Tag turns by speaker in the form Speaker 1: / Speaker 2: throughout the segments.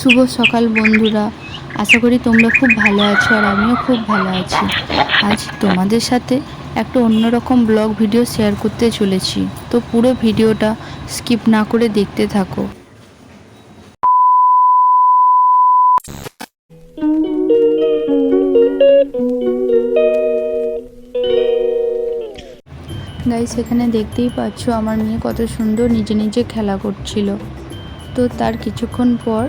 Speaker 1: শুভ সকাল বন্ধুরা। আশা করি তোমরা খুব ভালো আছো আর আমিও খুব ভালো আছি। আজ তোমাদের সাথে একটা অন্যরকম ব্লগ ভিডিও শেয়ার করতে চলেছি। তো পুরো ভিডিওটা স্কিপ না করে দেখতে থাকো। গাইস সেখানে দেখতেই পাচ্ছ আমার মেয়ে কত সুন্দর নিজে নিজে খেলা করছিল। তো তার কিছুক্ষণ পর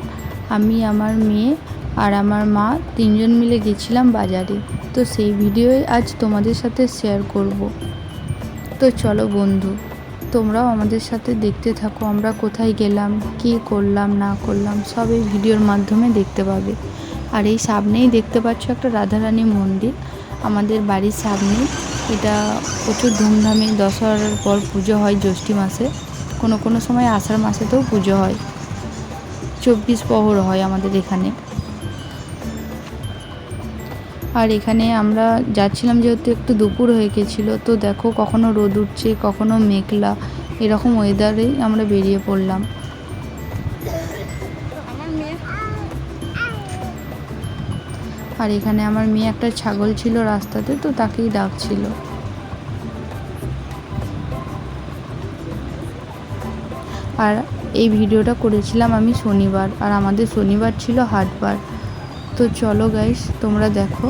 Speaker 1: আমি, আমার মেয়ে আর আমার মা তিনজন মিলে গেছিলাম বাজারে। তো সেই ভিডিওই আজ তোমাদের সাথে শেয়ার করব। তো চলো বন্ধু, তোমরাও আমাদের সাথে দেখতে থাকো, আমরা কোথায় গেলাম, কী করলাম, না করলাম, সব এই ভিডিওর মাধ্যমে দেখতে পাবে। আর এই সামনেই দেখতে পাচ্ছ একটা রাধারানী মন্দির। আমাদের বাড়ির সামনেই। এটা প্রচুর ধুমধামে দশহরার পর পুজো হয় জ্যৈষ্ঠী মাসে। কোনো কোনো সময় আষাঢ় মাসেতেও পুজো হয়। চব্বিশ প্রহর হয় আমাদের এখানে। আর এখানে আমরা যাচ্ছিলাম যেহেতু একটু দুপুর হয়ে গেছিল, তো দেখো কখনো রোদ উঠছে, কখনো মেঘলা, এরকম ওয়েদারেই আমরা বেরিয়ে পড়লাম। আর এখানে আমার মেয়ে একটা ছাগল ছিল রাস্তাতে, তো তাকেই ডাকছিল। আর এই ভিডিওটা করেছিলাম আমি শনিবার, আর আমাদের শনিবার ছিল হাটবার। তো চলো গাইস তোমরা দেখো।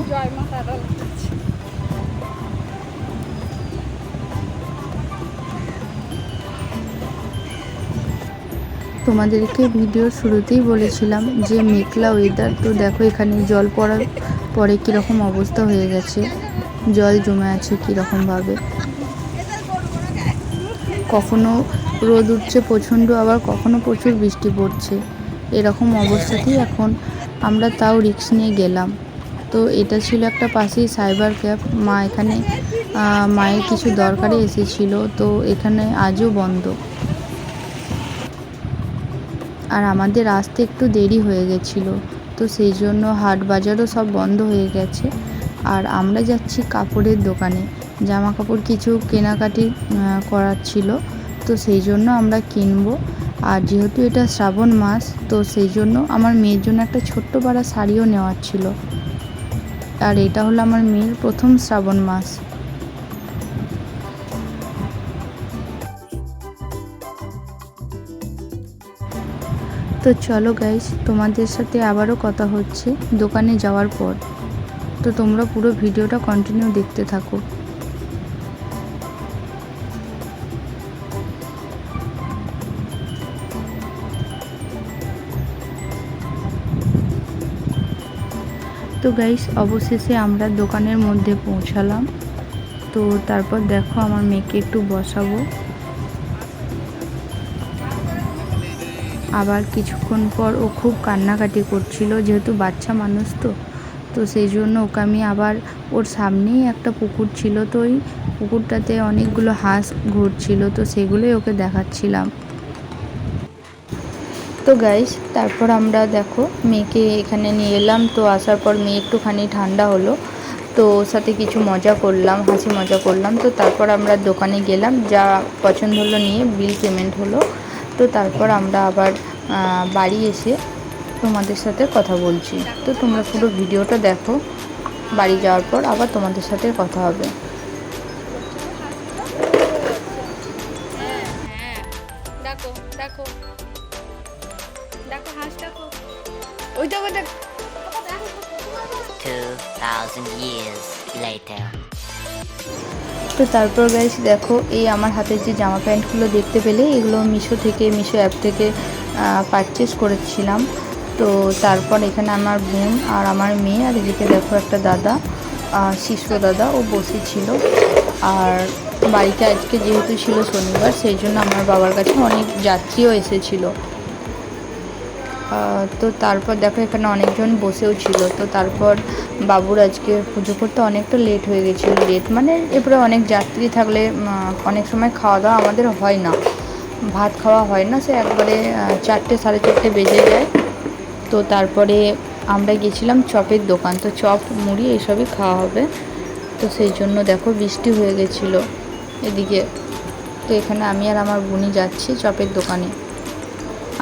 Speaker 1: তোমাদেরকে ভিডিওর শুরুতেই বলেছিলাম যে মেঘলা ওয়েদার তো দেখো এখানে জল পড়ার পরে কীরকম অবস্থা হয়ে গেছে। জল জমে আছে কীরকমভাবে কখনো রোদ উঠছে, প্রচণ্ড আবার কখনো প্রচুর বৃষ্টি পড়ছে। এরকম অবস্থাতেই এখন আমরা তাও রিক্স নিয়ে গেলাম। তো এটা ছিল একটা পাশেই সাইবার ক্যাব মা এখানে মায়ের কিছু দরকারে এসেছিল। তো এখানে আজও বন্ধ। আর আমাদের আসতে একটু দেরি হয়ে গেছিল। তো সেই জন্য হাট বাজারও সব বন্ধ হয়ে গেছে। আর আমরা যাচ্ছি কাপড়ের দোকানে। জামা কাপড় কিছু কেনাকাটি করার ছিল। তো সেই জন্য আমরা কিনবো। আর যেহেতু এটা শ্রাবণ মাস, তো সেই জন্য আমার মেয়ের জন্য একটা ছোট্ট পাড়া শাড়িও নেওয়ার ছিল। আর এটা হলো আমার মেয়ের প্রথম শ্রাবণ মাস। তো চলো গাইস তোমাদের সাথে আবারও কথা হচ্ছে দোকানে যাওয়ার পর। তো তোমরা পুরো ভিডিওটা কন্টিনিউ দেখতে থাকো। তো গাইস অবশেষে আমরা দোকানের মধ্যে পৌঁছালাম। তো তারপর দেখো আমার মেয়েকে একটু বসাবো। আবার কিছুক্ষণ পর ও খুব কান্নাকাটি করছিল, যেহেতু বাচ্চা মানুষ তো। তো সেই জন্য ওকে আমি আবার ওর সামনেই একটা পুকুর ছিল, তো ওই পুকুরটাতে অনেকগুলো হাঁস ঘুরছিল, তো সেগুলোই ওকে দেখাচ্ছিলাম। তো গাইস তারপর আমরা দেখো, মেয়েকে এখানে নিয়ে এলাম। তো আসার পর মেয়ে একটুখানি ঠান্ডা হলো। তো সাথে কিছু মজা করলাম, হাসি মজা করলাম। তো তারপর আমরা দোকানে গেলাম, যা পছন্দ হলো নিয়ে বিল পেমেন্ট হলো। তো তারপর আমরা আবার বাড়ি এসে তোমাদের সাথে কথা বলছি। তো তোমরা পুরো ভিডিওটা দেখো। বাড়ি যাওয়ার পর আবার তোমাদের সাথে কথা হবে।
Speaker 2: হ্যাঁ ডাকো ডাকো ডাকো হাঁস ডাকো ওই দেখো দেখ
Speaker 3: 2,000 years later.
Speaker 1: তো তারপর গাইস দেখো এই আমার হাতে যে জামা প্যান্টগুলো দেখতে পেলে এগুলো মিশো থেকে মিশো অ্যাপ থেকে পারচেস করেছিলাম। তো তারপর এখানে আমার বোন আর আমার মেয়ে আর এদিকে দেখো একটা দাদা শিশু দাদা ও বসেছিল। আর বাড়িতে আজকে যেহেতু ছিল শনিবার সেই জন্য আমার বাবার কাছে অনেক যাত্রীও এসেছিল। তো তারপর দেখো এখানে অনেকজন বসেও ছিল। তো তারপর বাবুর আজকে পুজো করতে অনেকটা লেট হয়ে গেছিল। লেট মানে এরপরে অনেক যাত্রী থাকলে অনেক সময় খাওয়া দাওয়া আমাদের হয় না। ভাত খাওয়া হয় না, সে একবারে চারটে, সাড়ে চারটে বেজে যায়। তো তারপরে আমরা গেছিলাম চপের দোকান। তো চপ, মুড়ি এসবই খাওয়া হবে। তো সেই জন্য দেখো বৃষ্টি হয়ে গেছিল এদিকে। তো এখানে আমি আর আমার বোনই যাচ্ছি চপের দোকানে।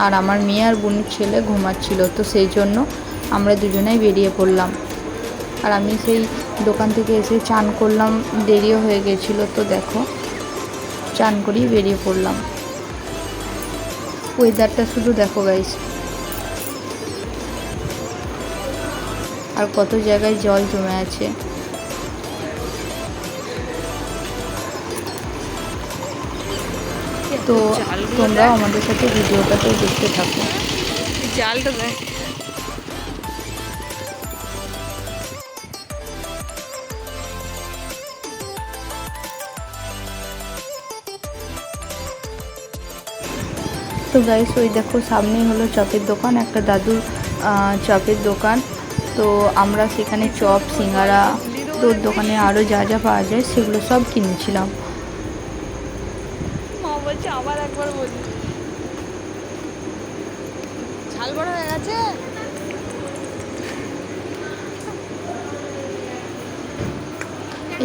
Speaker 1: আর আমার মেয়ে আর বোনের ছেলে ঘুমাচ্ছিল, তো সেই জন্য আমরা দুজনেই বেরিয়ে পড়লাম। আর আমি সেই দোকান থেকে এসে চান করলাম, দেরিও হয়ে গেছিল, তো দেখো, চান করেই বেরিয়ে পড়লাম। ওয়েদারটা শুধু দেখো গাইস আর কত জায়গায় জল জমে আছে। তো তোমরাও আমাদের সাথে ভিডিওটাতে দেখতে থাকো।
Speaker 2: জালটা
Speaker 1: তো গাইস ওই দেখো সামনেই হলো চপের দোকান একটা দাদুর চপের দোকান। তো আমরা সেখানে চপ সিঙ্গারা তোর দোকানে আরও যা যা পাওয়া যায় সেগুলো সব কিনেছিলাম।
Speaker 2: বলছে আবার একবার বলি। ঝাল বড় হয়ে গেছে?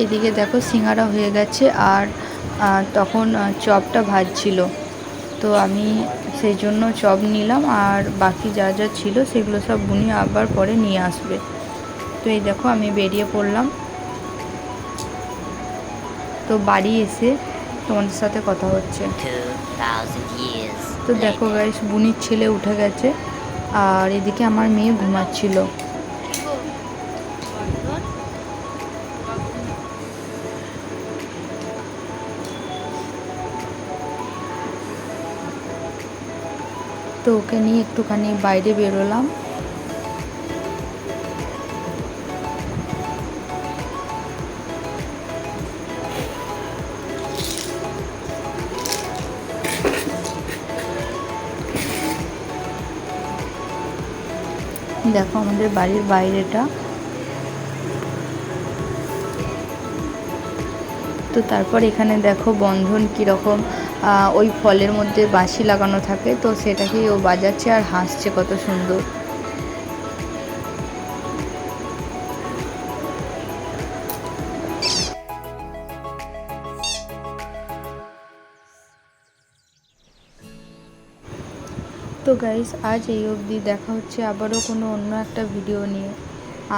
Speaker 1: এদিকে দেখো সিঙ্গারা হয়ে গেছে আর তখন চপটা ভাজছিল। তো আমি সেই জন্য চপ নিলাম আর বাকি যা যা ছিল সেগুলো সব বুনি আবার পরে নিয়ে আসবে। তো এই দেখো আমি বেরিয়ে পড়লাম। তো বাড়ি এসে তোমাদের সাথে কথা হচ্ছে। তো দেখো গাইস বুনির ছেলে উঠে গেছে আর এদিকে আমার মেয়ে ঘুমাচ্ছিল। তো ওকে নিয়ে একটুখানি বাইরে বেরোলাম। দেখো আমাদের বাড়ির বাইরেটা। তো তারপর এখানে দেখো বন্ধন কীরকম ওই ফলের মধ্যে বাঁশি লাগানো থাকে, তো সেটাকেই ও বাজাচ্ছে আর হাসছে কত সুন্দর। তো গাইস আজ এই অবধি দেখা হচ্ছে আবারও কোনো অন্য একটা ভিডিও নিয়ে।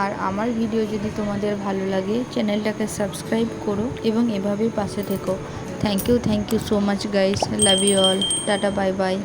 Speaker 1: আর আমার ভিডিও যদি তোমাদের ভালো লাগে চ্যানেলটাকে সাবস্ক্রাইব করো এবং এভাবেই পাশে থেকো। Thank you thank you so much guys love you all tata bye bye